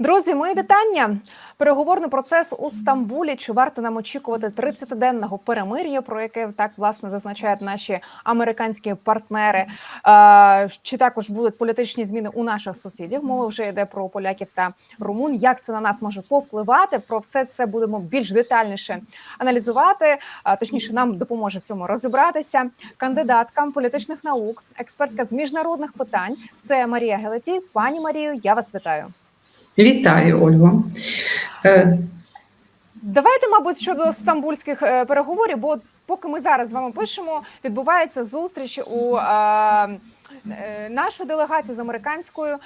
Друзі, мої вітання. Переговорний процес у Стамбулі. Чи варто нам очікувати 30-денного перемир'я, про яке так власне зазначають наші американські партнери? Чи також будуть політичні зміни у наших сусідів? Мова вже йде про поляків та румун. Як це на нас може повпливати? Про все це будемо більш детальніше аналізувати. Точніше, нам допоможе цьому розібратися. Кандидатка політичних наук, експертка з міжнародних питань. Це Марія Гелетій. Пані Марію, я вас вітаю. Вітаю, Ольго. Е, Давайте, мабуть, щодо стамбульських е, переговорів, бо поки ми зараз з вами пишемо, відбувається зустріч у е, нашої делегації з американською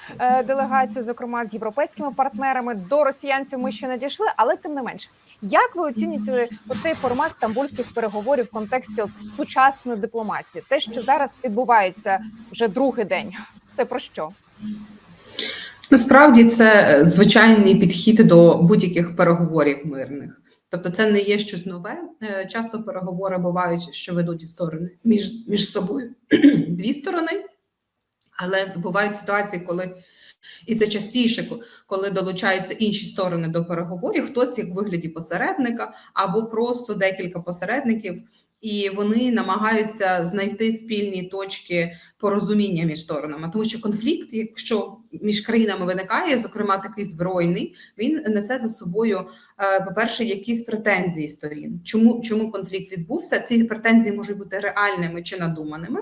делегацією, зокрема з європейськими партнерами. До росіянців ми ще не дійшли, але тим не менше, як ви оцінюєте оцей формат стамбульських переговорів в контексті сучасної дипломатії? Те, що зараз відбувається вже другий день, це про що? Насправді це е, звичайний підхід до будь-яких переговорів мирних. Тобто, це не є щось нове. Е, Часто переговори бувають, що ведуть сторони між, між собою дві сторони, але бувають ситуації, коли і це частіше, коли долучаються інші сторони до переговорів, хтось як в вигляді посередника або просто декілька посередників, і вони намагаються знайти спільні точки порозуміння між сторонами, тому що конфлікт, якщо між країнами виникає, зокрема такий збройний, він несе за собою, е, по-перше, якісь претензії сторін. Чому, чому конфлікт відбувся? Ці претензії можуть бути реальними чи надуманими,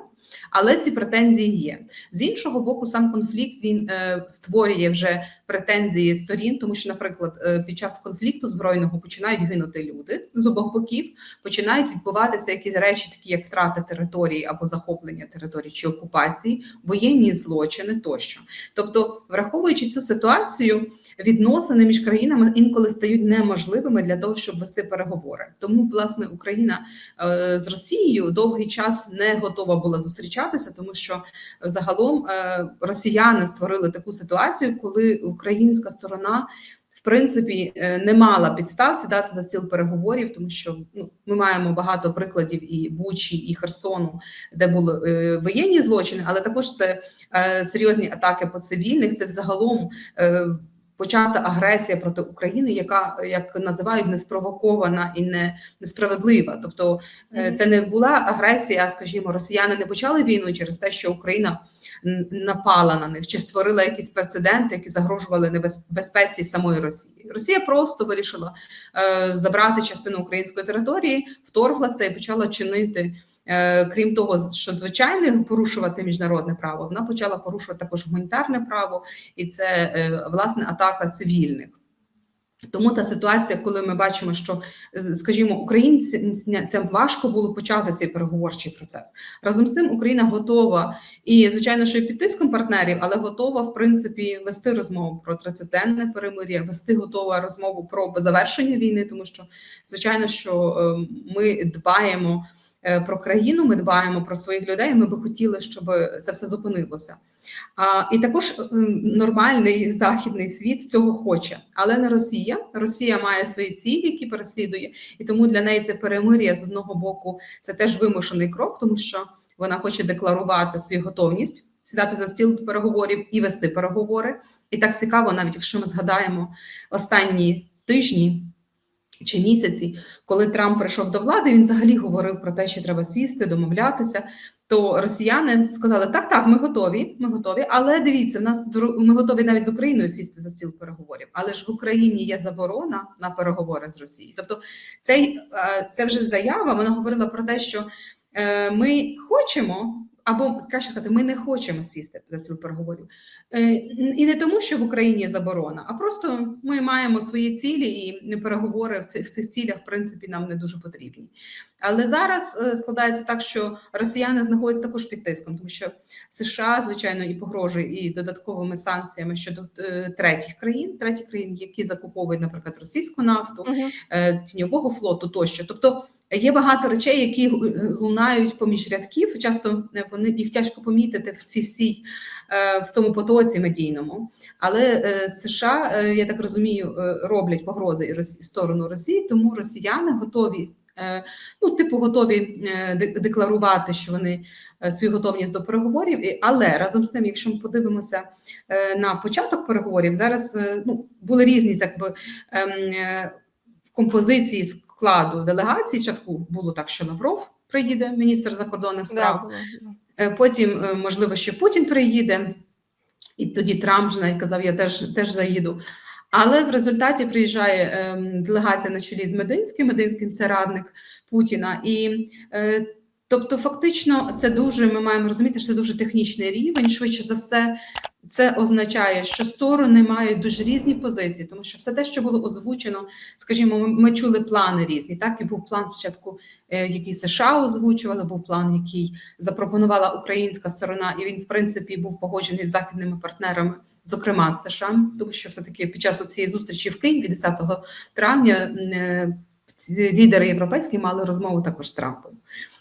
але ці претензії є. З іншого боку, сам конфлікт він е, створює вже претензії сторін, тому що, наприклад, е, під час конфлікту збройного починають гинути люди з обох боків, починають відбуватися якісь речі, такі як втрата території або захоплення території чи окупації, воєнні злочини тощо. Тобто, враховуючи цю ситуацію, відносини між країнами інколи стають неможливими для того, щоб вести переговори. Тому, власне, Україна е, з Росією довгий час не готова була зустрічатися, тому що загалом е, росіяни створили таку ситуацію, коли українська сторона. В принципі, е, не мала підстав сідати за стіл переговорів, тому що ну ми маємо багато прикладів і Бучі, і Херсону, де були е, воєнні злочини, але також це е, серйозні атаки по цивільних. Це взагалом е, почата агресія проти України, яка як називають неспровокована і не несправедлива. Тобто е, це не була агресія, скажімо, росіяни не почали війну через те, що Україна напала на них чи створила якісь прецеденти, які загрожували небезпеці самої Росії. Росія просто вирішила е, забрати частину української території, вторглася і почала чинити. Е, Крім того, що звичайно порушувати міжнародне право, вона почала порушувати також гуманітарне право, і це е, власне атака цивільних. Тому та ситуація, коли ми бачимо, що скажімо, українцям важко було почати цей переговорчий процес. Разом з тим, Україна готова і, звичайно, що і під тиском партнерів, але готова в принципі вести розмову про 30-денне перемир'я, вести готова розмову про завершення війни, тому що звичайно, що е, ми дбаємо про країну, ми дбаємо про своїх людей. Ми би хотіли, щоб це все зупинилося. А, і також ем, нормальний західний світ цього хоче, але не Росія. Росія має свої цілі, які переслідує, і тому для неї це перемир'я з одного боку це теж вимушений крок, тому що вона хоче декларувати свою готовність сідати за стіл переговорів і вести переговори. І так цікаво, навіть якщо ми згадаємо останні тижні. Чи місяці, коли Трамп прийшов до влади, він взагалі говорив про те, що треба сісти, домовлятися. То росіяни сказали: так, так, ми готові, ми готові. Але дивіться, в нас ми готові навіть з Україною сісти за стіл переговорів. Але ж в Україні є заборона на переговори з Росією. Тобто, цей е, це вже заява. Вона говорила про те, що е, ми хочемо. Або краще сказати, ми не хочемо сісти за стіл переговорів. Е, І не тому, що в Україні заборона, а просто ми маємо свої цілі, і переговори в цих, в цих цілях, в принципі, нам не дуже потрібні. Але зараз е, складається так, що росіяни знаходяться також під тиском, тому що США, звичайно, і погрожує і додатковими санкціями щодо е, третіх країн, третіх країн, які закуповують, наприклад, російську нафту, е, тіньового флоту тощо. Тобто є багато речей, які лунають поміж рядків. Часто е, вони їх тяжко помітити в цій всій е, в тому потоці медійному. Але е, США, е, я так розумію, е, роблять погрози і сторону Росії, тому росіяни готові е, ну, типу, готові е, декларувати, що вони е, свою готовність до переговорів. Але разом з тим, якщо ми подивимося е, на початок переговорів, зараз е, ну, були різні так би ем, е, композиції складу делегації. Спочатку було так, що Лавров приїде, міністр закордонних справ. Да. Е, Потім, е, можливо, ще Путін приїде, і тоді Трамп вже навіть казав, я теж, теж заїду. Але в результаті приїжджає ем, делегація на чолі з Мединським. Мединським це радник Путіна. І е, тобто, фактично, це дуже ми маємо розуміти, що це дуже технічний рівень. Швидше за все, це означає, що сторони мають дуже різні позиції, тому що все те, що було озвучено, скажімо, ми, чули плани різні. Так і був план спочатку, е, який США озвучували, був план, який запропонувала українська сторона, і він, в принципі, був погоджений з західними партнерами, зокрема з США, тому що все таки під час цієї зустрічі в Києві 10 травня е, ці лідери європейські мали розмову також з Трампом.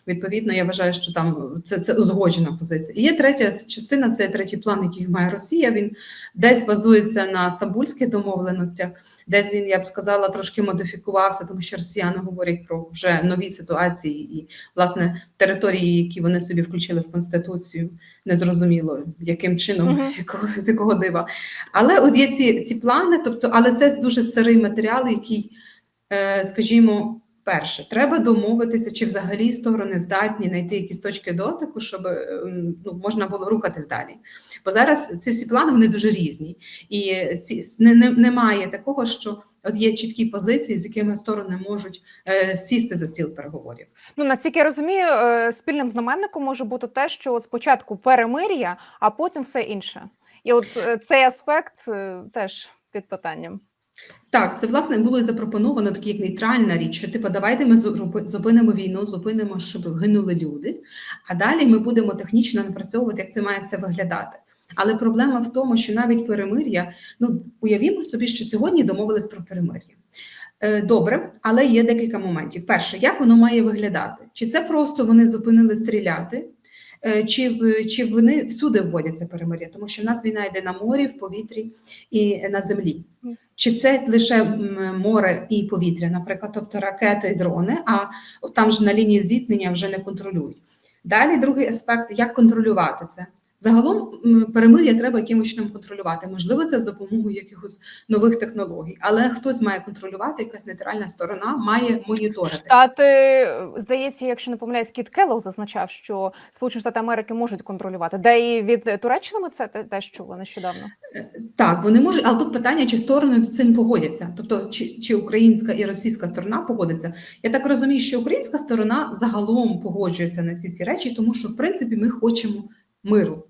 Відповідно, я вважаю, що там це, це узгоджена позиція. І є третя частина, це третій план, який має Росія. Він десь базується на стамбульських домовленостях, десь він, я б сказала, трошки модифікувався, тому що росіяни говорять про вже нові ситуації і власне території, які вони собі включили в конституцію, незрозуміло яким чином, Мгм. якого, з якого дива. Але от є ці, ці плани, тобто, але це дуже сирий матеріал, який, е, скажімо. Перше, треба домовитися, чи взагалі сторони здатні знайти якісь точки дотику, щоб ем, ну, можна було рухатись далі. Бо зараз ці всі плани вони дуже різні, і ці не, не, немає такого, що от є чіткі позиції, з якими сторони можуть е, сісти за стіл переговорів. Ну наскільки я розумію, е, спільним знаменником може бути те, що от спочатку перемир'я, а потім все інше. І от е, цей аспект е, теж під питанням. Так, це власне було і запропоновано такі як нейтральна річ, що типу, давайте ми зупи- зупинимо війну, зупинимо, щоб гинули люди, а далі ми будемо технічно напрацьовувати, як це має все виглядати. Але проблема в тому, що навіть перемир'я, ну уявімо собі, що сьогодні домовились про перемир'я. Е, Добре, але є декілька моментів. Перше, як воно має виглядати? Чи це просто вони зупинили стріляти? Е, Чи, чи вони всюди вводяться перемир'я, тому що в нас війна йде на морі, в повітрі і на землі. Чи це лише море і повітря, наприклад, тобто ракети і дрони, а там ж на лінії зіткнення вже не контролюють. Далі другий аспект як контролювати це. Загалом перемир'я треба якимось чином контролювати. Можливо, це з допомогою якихось нових технологій, але хтось має контролювати, якась нейтральна сторона має моніторити. Штати, е, здається, якщо не помиляюсь, Кіт Келлоу зазначав, що Сполучені Штати Америки можуть контролювати. Де і від Туреччини ми це те- теж чули нещодавно. Так, вони можуть, але тут питання, чи сторони з цим погодяться. Тобто, чи, чи українська і російська сторона погодиться. Я так розумію, що українська сторона загалом погоджується на ці всі речі, тому що в принципі ми хочемо миру.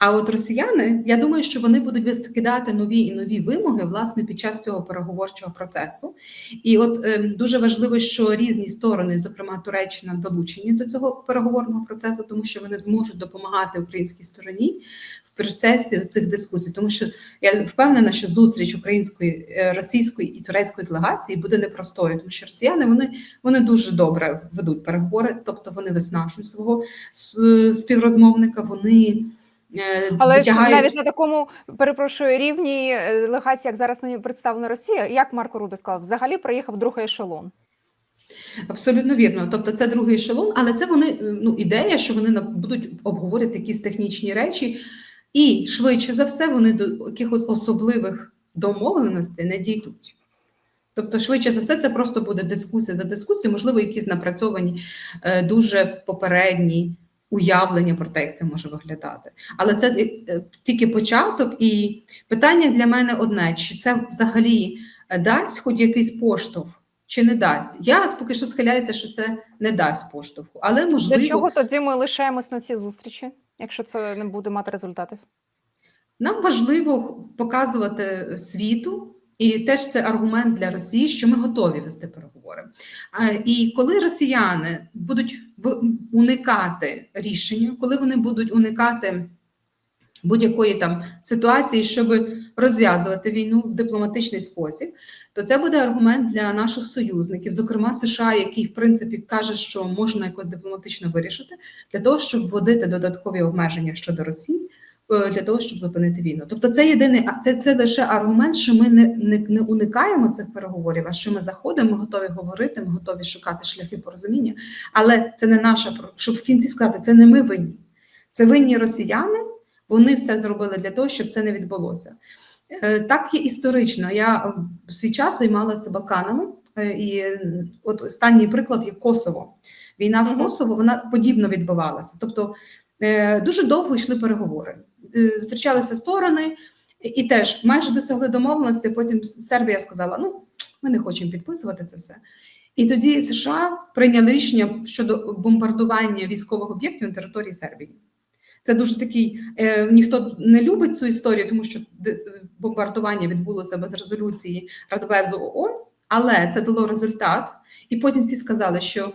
А от росіяни, я думаю, що вони будуть вискидати нові і нові вимоги власне під час цього переговорчого процесу. І от ем, дуже важливо, що різні сторони, зокрема Туреччина, долучені до цього переговорного процесу, тому що вони зможуть допомагати українській стороні в процесі цих дискусій. Тому що я впевнена, що зустріч української, е, російської і турецької делегації буде непростою, тому що росіяни вони, вони дуже добре ведуть переговори, тобто вони виснажують свого співрозмовника. Вони е, Але ж витягають... навіть на такому перепрошую рівні е, делегації, як зараз нині представлена Росія, як Марко Рудо сказав, взагалі приїхав другий ешелон. Абсолютно вірно. Тобто це другий ешелон, але це вони е, ну ідея, що вони будуть обговорювати якісь технічні речі, і швидше за все вони до якихось особливих домовленостей не дійдуть. Тобто, швидше за все, це просто буде дискусія за дискусією, можливо, якісь напрацьовані е, дуже попередні уявлення про те, як це може виглядати. Але це е, тільки початок, і питання для мене одне: чи це взагалі е, дасть хоч якийсь поштовх? Чи не дасть? Я поки що схиляюся, що це не дасть поштовху, але можливо Для чого тоді ми лишаємось на цій зустрічі, якщо це не буде мати результатів? нам важливо показувати світу, і теж це аргумент для Росії, що ми готові вести переговори. І коли росіяни будуть уникати рішення, коли вони будуть уникати будь-якої там ситуації, щоб розв'язувати війну в дипломатичний спосіб, то це буде аргумент для наших союзників, зокрема США, який в принципі каже, що можна якось дипломатично вирішити, для того, щоб вводити додаткові обмеження щодо Росії для того, щоб зупинити війну. Тобто, це єдиний це, це лише аргумент, що ми не, не, не уникаємо цих переговорів, а що ми заходимо, ми готові говорити, ми готові шукати шляхи порозуміння. Але це не наша щоб в кінці сказати, це не ми винні, це винні росіяни. Вони все зробили для того, щоб це не відбулося. Е, Так є історично. Я е, в свій час займалася Балканами, е, і от останній приклад є Косово. Війна в Косово вона подібно відбувалася. Тобто е, дуже довго йшли переговори. Е, Зустрічалися сторони і- теж майже досягли домовленості. Потім Сербія сказала: ну ми не хочемо підписувати це все. І тоді США прийняли рішення щодо бомбардування військових об'єктів на території Сербії. Це дуже такий е, ніхто не любить цю історію, тому що бомбардування відбулося без резолюції Радбезу ООН, але це дало результат. І потім всі сказали, що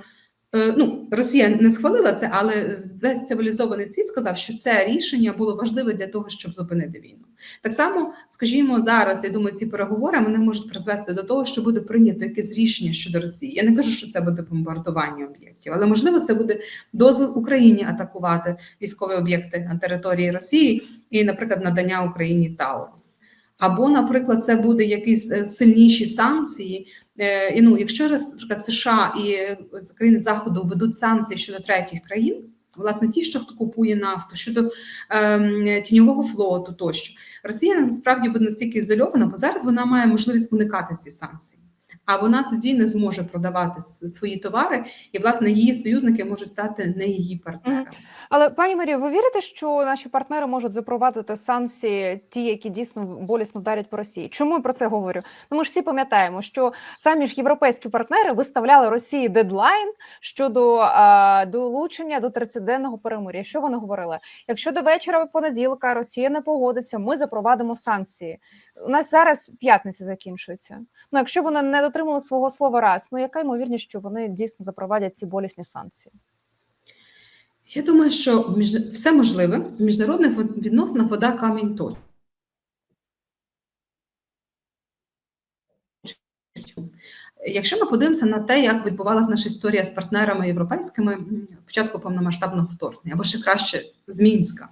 ну Росія не схвалила це, але весь цивілізований світ сказав, що це рішення було важливе для того, щоб зупинити війну. Так само, скажімо, зараз я думаю, ці переговори вони можуть призвести до того, що буде прийнято якесь рішення щодо Росії. Я не кажу, що це буде бомбардування об'єктів, але можливо це буде дозвіл Україні атакувати військові об'єкти на території Росії і, наприклад, надання Україні Таурус. Або, наприклад, це буде якісь е, сильніші санкції. Е, І ну, якщо наприклад, США і е, країни Заходу ведуть санкції щодо третіх країн, власне, ті, що хто купує нафту, щодо ем, тіньового флоту, тощо Росія насправді буде настільки ізольована, бо зараз вона має можливість уникати ці санкції. А вона тоді не зможе продавати свої товари, і власне її союзники можуть стати не її партнерами. Але пані Марія, ви вірите, що наші партнери можуть запровадити санкції, ті, які дійсно болісно вдарять по Росії? Чому я про це говорю? Ну, ми ж всі пам'ятаємо, що самі ж європейські партнери виставляли Росії дедлайн щодо а, долучення до 30-денного перемир'я. Що вони говорили? Якщо до вечора понеділка Росія не погодиться, ми запровадимо санкції. У нас зараз п'ятниця закінчується. Ну, якщо вони не дотримали свого слова раз, ну яка ймовірність, що вони дійсно запровадять ці болісні санкції? Я думаю, що в між... все можливе в міжнародних відносинах вода камінь точить. Якщо ми подивимося на те, як відбувалася наша історія з партнерами європейськими початку повномасштабного вторгнення, або ще краще з Мінська.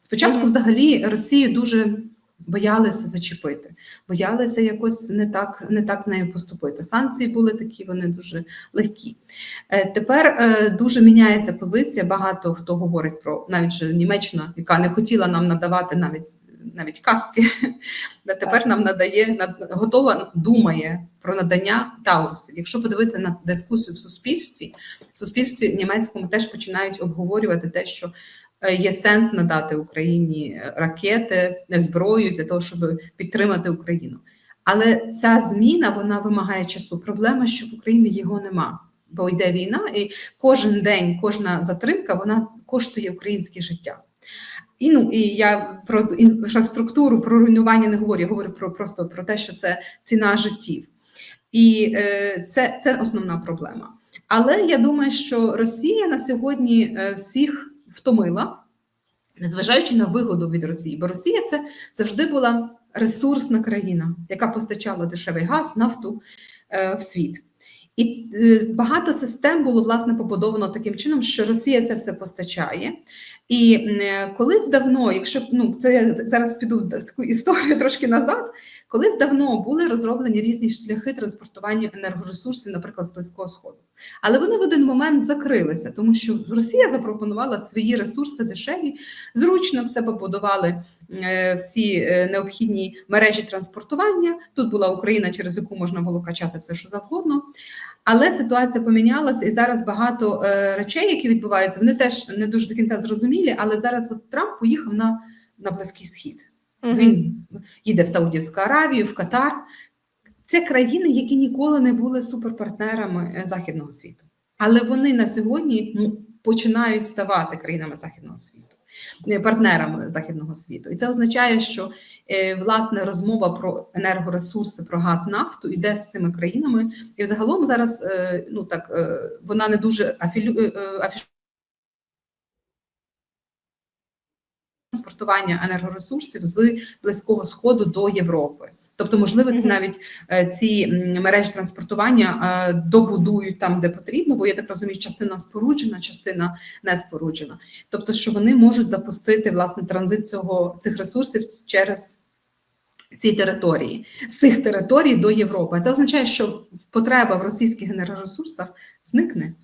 Спочатку, Мгм. взагалі, Росію дуже боялися зачепити, боялися якось не так, не так з нею поступити. Санкції були такі, вони дуже легкі. Е, Тепер е, дуже міняється позиція. Багато хто говорить про навіть же Німеччина, яка не хотіла нам надавати навіть навіть каски. а Тепер нам надає над- готова думає про надання таурусів. Якщо подивитися на дискусію в суспільстві, в суспільстві німецькому теж починають обговорювати те, що є сенс надати Україні ракети, зброю для того, щоб підтримати Україну. Але ця зміна вона вимагає часу. Проблема, що в Україні його нема, бо йде війна, і кожен день, кожна затримка вона коштує українське життя. І ну і я про інфраструктуру, про руйнування не говорю. Я говорю про просто про те, що це ціна життів, і е, це, це основна проблема. Але я думаю, що Росія на сьогодні е, всіх втомила, незважаючи на вигоду від Росії, бо Росія це завжди була ресурсна країна, яка постачала дешевий газ, нафту е, в світ. І е, багато систем було власне побудовано таким чином, що Росія це все постачає. І е, колись давно, якщо ну це я зараз піду в таку історію трошки назад, колись давно були розроблені різні шляхи транспортування енергоресурсів, наприклад, з близького сходу. Але вони в один момент закрилися, тому що Росія запропонувала свої ресурси дешеві, зручно в себе будували е, всі необхідні мережі транспортування. Тут була Україна, через яку можна було качати все, що завгодно. Але ситуація помінялася, і зараз багато е, речей, які відбуваються, вони теж не дуже до кінця зрозумілі. Але зараз от Трамп поїхав на, на Близький Схід. Мгм. Він їде в Саудівську Аравію, в Катар. Це країни, які ніколи не були суперпартнерами е, західного світу, але вони на сьогодні починають ставати країнами західного світу, партнерами західного світу. І це означає, що е, власне розмова про енергоресурси, про газ, нафту йде з цими країнами. І взагалом зараз е, ну так е, вона не дуже афілю е, е, транспортування енергоресурсів з близького сходу до Європи. Тобто, можливо, це навіть е, ці мережі транспортування е, добудують там, де потрібно, бо я так розумію, частина споруджена, частина не споруджена. Тобто, що вони можуть запустити власне транзит цього цих ресурсів через ці території з цих територій до Європи. Це означає, що потреба в російських енергоресурсах зникне.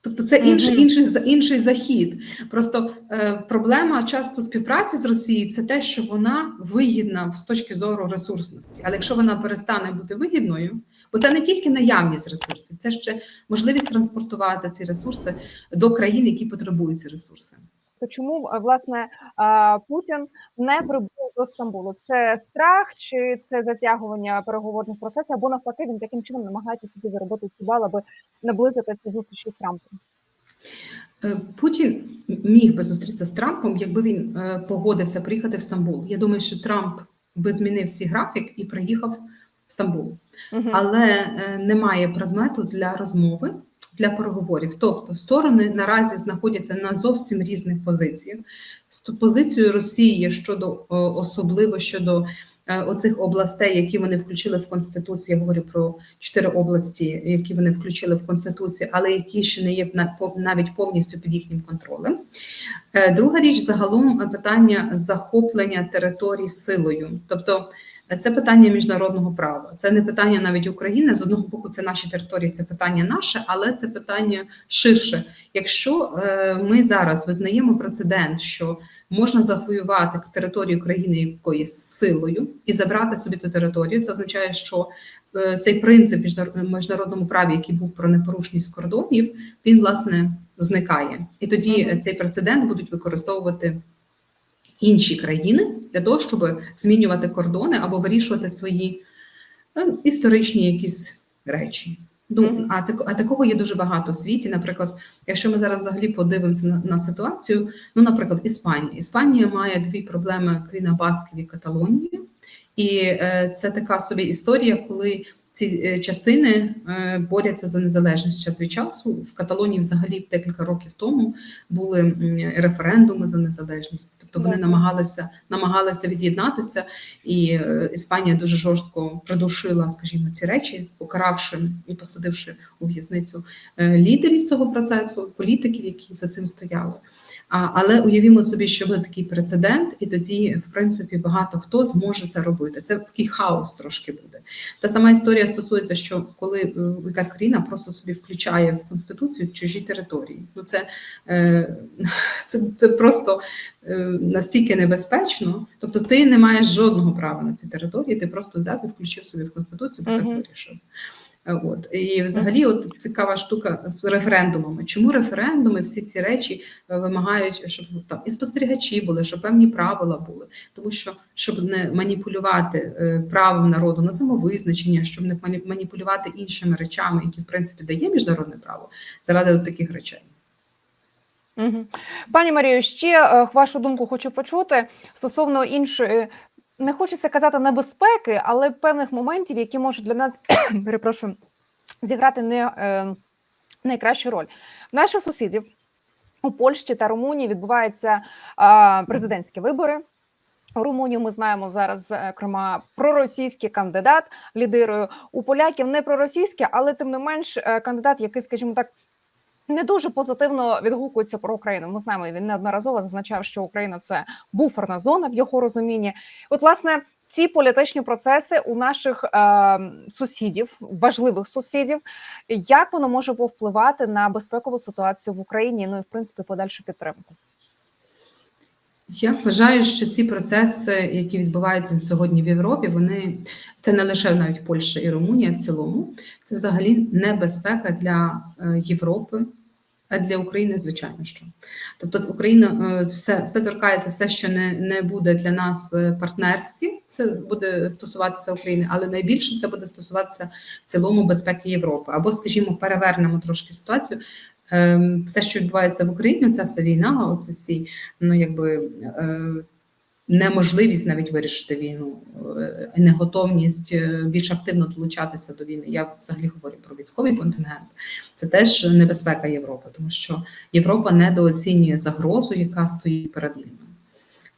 Тобто це інший, інший, інший захід. Просто е, проблема часто співпраці з Росією це те, що вона вигідна з точки зору ресурсності. Але якщо вона перестане бути вигідною, бо це не тільки наявність ресурсів, це ще можливість транспортувати ці ресурси до країн, які потребують ці ресурси. То чому власне Путін не прибув до Стамбулу? Це страх чи це затягування переговорних процесів, або навпаки, він таким чином намагається собі заробити цю бал, аби наблизити цю зустріч із Трампом? Е, Путін міг би зустрітися з Трампом, якби він е, погодився приїхати в Стамбул. Я думаю, що Трамп би змінив свій графік і приїхав в Стамбул. Мгм. але е, немає предмету для розмови, для переговорів. Тобто сторони наразі знаходяться на зовсім різних позиціях. З позицією Росії щодо особливо щодо е, оцих областей, які вони включили в конституцію. Я говорю про чотири області, які вони включили в конституцію, але які ще не є навіть повністю під їхнім контролем. Е, Друга річ загалом е, питання захоплення територій силою, тобто. Це питання міжнародного права. Це не питання навіть України. З одного боку, це наші території, це питання наше, але це питання ширше. Якщо е, ми зараз визнаємо прецедент, що можна завоювати територію країни якоюсь силою і забрати собі цю територію, це означає, що е, цей принцип міжнародному праві, який був про непорушність кордонів, він власне зникає. І тоді цей прецедент будуть використовувати інші країни для того, щоб змінювати кордони або вирішувати свої е, історичні якісь речі. Ну, а, так, а такого є дуже багато в світі. Наприклад, якщо ми зараз взагалі подивимося на, на ситуацію, ну, наприклад, Іспанія. Іспанія має дві проблеми країна Басків і Каталонії, і е, це така собі історія, коли ці е, частини е, борються за незалежність час від часу. В Каталонії взагалі декілька років тому були референдуми за незалежність, тобто вони намагалися намагалися від'єднатися, і е, Іспанія дуже жорстко придушила, скажімо, ці речі, покаравши і посадивши у в'язницю лідерів цього процесу, політиків, які за цим стояли. Але уявімо собі, що буде такий прецедент, і тоді, в принципі, багато хто зможе це робити. Це такий хаос трошки буде. Та сама історія стосується, що коли е, якась країна просто собі включає в конституцію чужі території, ну це, е, це, це просто е, настільки небезпечно. Тобто, ти не маєш жодного права на ці території, ти просто взяв і включив собі в конституцію, бо так вирішив. Е, От і взагалі, от цікава штука з референдумами. Чому референдуми, всі ці речі е, вимагають, щоб там і спостерігачі були, щоб певні правила були, тому що щоб не маніпулювати е, правом народу на самовизначення, щоб не мані- маніпулювати іншими речами, які в принципі дає міжнародне право, заради от таких речей. Пані Марію, ще вашу думку хочу почути стосовно іншої, не хочеться казати небезпеки, але певних моментів, які можуть для нас перепрошую, зіграти не е, найкращу роль. В наших сусідів у Польщі та Румунії відбуваються е, президентські вибори. У Румунію ми знаємо зараз, зокрема, проросійський кандидат лідирує. У поляків не проросійський, але тим не менш е, кандидат, який, скажімо так, не дуже позитивно відгукується про Україну. Ми знаємо, він неодноразово зазначав, що Україна це буферна зона в його розумінні. От, власне, ці політичні процеси у наших е, сусідів, важливих сусідів, як воно може повпливати на безпекову ситуацію в Україні? Ну і в принципі подальшу підтримку. Я вважаю, що ці процеси, які відбуваються сьогодні в Європі, вони це не лише навіть Польща і Румунія в цілому, це взагалі небезпека для е, Європи, для України, звичайно, що. Тобто, Україна е, все, все торкається, все, що не, не буде для нас е, партнерське, це буде стосуватися України, але найбільше це буде стосуватися в цілому безпеки Європи. Або, скажімо, перевернемо трошки ситуацію. Ем, Все, що відбувається в Україні, це все війна, оце всі ну якби е, неможливість навіть вирішити війну, е, неготовність е, більш активно долучатися до війни. Я взагалі говорю про військовий контингент. Це теж небезпека Європи, тому що Європа недооцінює загрозу, яка стоїть перед ними.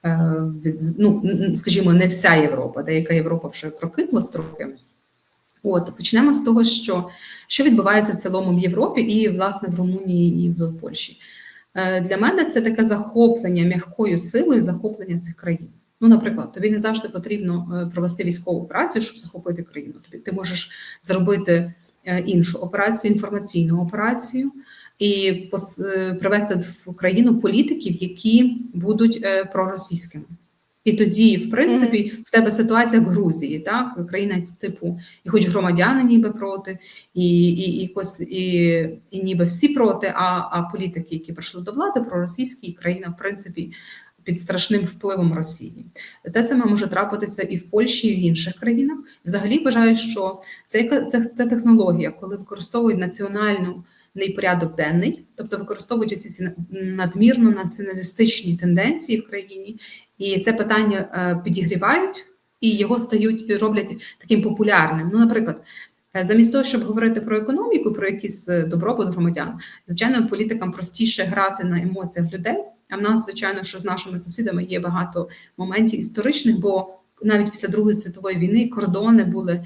е, ну, скажімо, не вся Європа, деяка Європа вже прокинулась трохи. От почнемо з того, що, що відбувається в цілому в Європі і власне в Румунії і в Польщі. Е, Для мене це таке захоплення м'якою силою, захоплення цих країн. Ну, наприклад, тобі не завжди потрібно е, провести військову операцію, щоб захопити країну. Тобі ти можеш зробити е, іншу операцію, інформаційну операцію, і привести в країну політиків, які будуть проросійськими. І тоді, в принципі, в тебе ситуація в Грузії, так країна типу, і хоч громадяни ніби проти, і, і, і, якось, і, і ніби всі проти, а, а політики, які прийшли до влади, проросійські і країна, в принципі, під страшним впливом Росії. Те саме може трапитися і в Польщі, і в інших країнах. Взагалі вважаю, що це це, це технологія, коли використовують національну порядок денний, тобто використовують ці надмірно націоналістичні тенденції в країні, і це питання е, підігрівають і його стають роблять таким популярним. Ну, наприклад, е, замість того, щоб говорити про економіку, про якийсь е, добробут громадян, звичайно, політикам простіше грати на емоціях людей. А в нас, звичайно, що з нашими сусідами є багато моментів історичних, бо навіть після Другої світової війни кордони були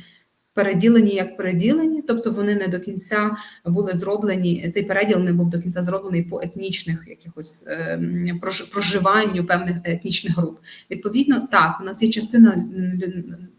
переділені як переділені, тобто вони не до кінця були зроблені. Цей переділ не був до кінця зроблений по етнічних якихось е, проживанню певних етнічних груп. Відповідно, так у нас є частина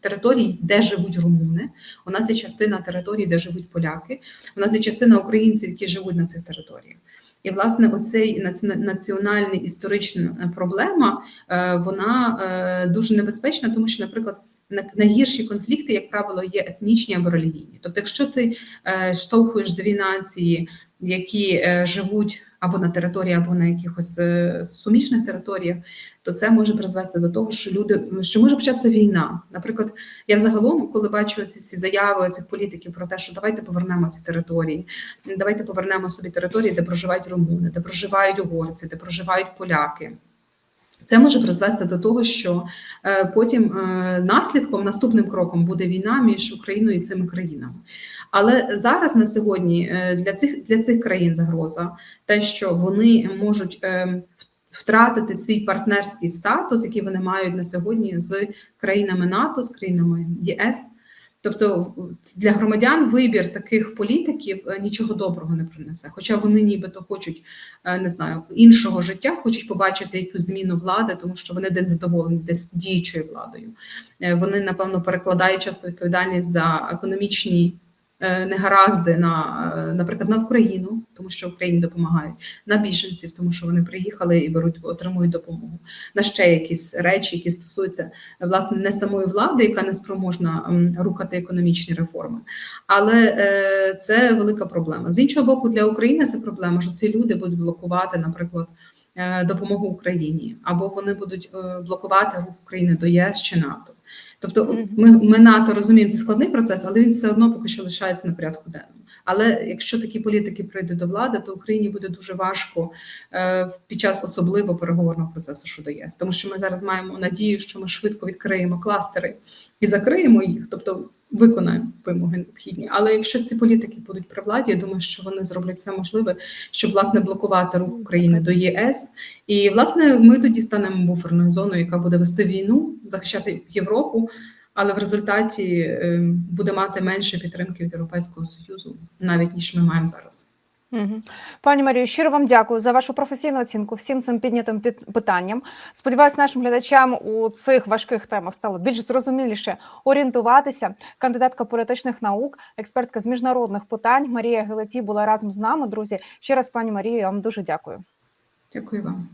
територій, де живуть румуни. У нас є частина територій, де живуть поляки. У нас є частина українців, які живуть на цих територіях. І власне оцей наці- національний історична проблема е, вона е, дуже небезпечна, тому що, наприклад, на- найгірші конфлікти, як правило, є етнічні або релігійні. Тобто, якщо ти е, штовхуєш дві нації, які е, живуть або на території, або на якихось е, суміжних територіях, то це може призвести до того, що люди що може початися війна. Наприклад, я взагалом, коли бачу ці, ці заяви цих політиків про те, що давайте повернемо ці території, давайте повернемо собі території, де проживають румуни, де проживають угорці, де проживають поляки. Це може призвести до того, що е, потім е, наслідком, наступним кроком буде війна між Україною і цими країнами. Але зараз на сьогодні е, для цих для цих країн загроза те, що вони можуть втратити свій партнерський статус, який вони мають на сьогодні з країнами НАТО, з країнами ЄС. Тобто для громадян вибір таких політиків е, нічого доброго не принесе. Хоча вони нібито хочуть е, не знаю іншого життя, хочуть побачити якусь зміну влади, тому що вони десь задоволені десь діючою владою. Е, Вони напевно перекладають часто відповідальність за економічні негаразди на, е, наприклад, на Україну, тому що Україні допомагають, на біженців, тому що вони приїхали і беруть, отримують допомогу. На ще якісь речі, які стосуються власне не самої влади, яка не спроможна рухати економічні реформи. Але е, це велика проблема. З іншого боку, для України це проблема, що ці люди будуть блокувати, наприклад, е, допомогу Україні, або вони будуть е, блокувати рух України до ЄС чи НАТО. Тобто, ми, ми НАТО розуміємо, це складний процес, але він все одно поки що лишається на порядку денному. Але якщо такі політики прийдуть до влади, то Україні буде дуже важко е, під час особливо переговорного процесу щодо ЄС, тому що ми зараз маємо надію, що ми швидко відкриємо кластери і закриємо їх, тобто виконаємо вимоги необхідні. Але якщо ці політики будуть при владі, я думаю, що вони зроблять все можливе, щоб власне блокувати рух України до ЄС. І власне ми тоді станемо буферною зоною, яка буде вести війну, захищати Європу. Але в результаті е, буде мати менше підтримки від Європейського союзу, навіть ніж ми маємо зараз. Пані Марію, щиро вам дякую за вашу професійну оцінку всім цим піднятим під- питанням. Сподіваюсь, нашим глядачам у цих важких темах стало більш зрозуміліше орієнтуватися. Кандидатка політичних наук, експертка з міжнародних питань Марія Гелеті була разом з нами. Друзі, ще раз, пані Марію, я вам дуже дякую. Дякую вам.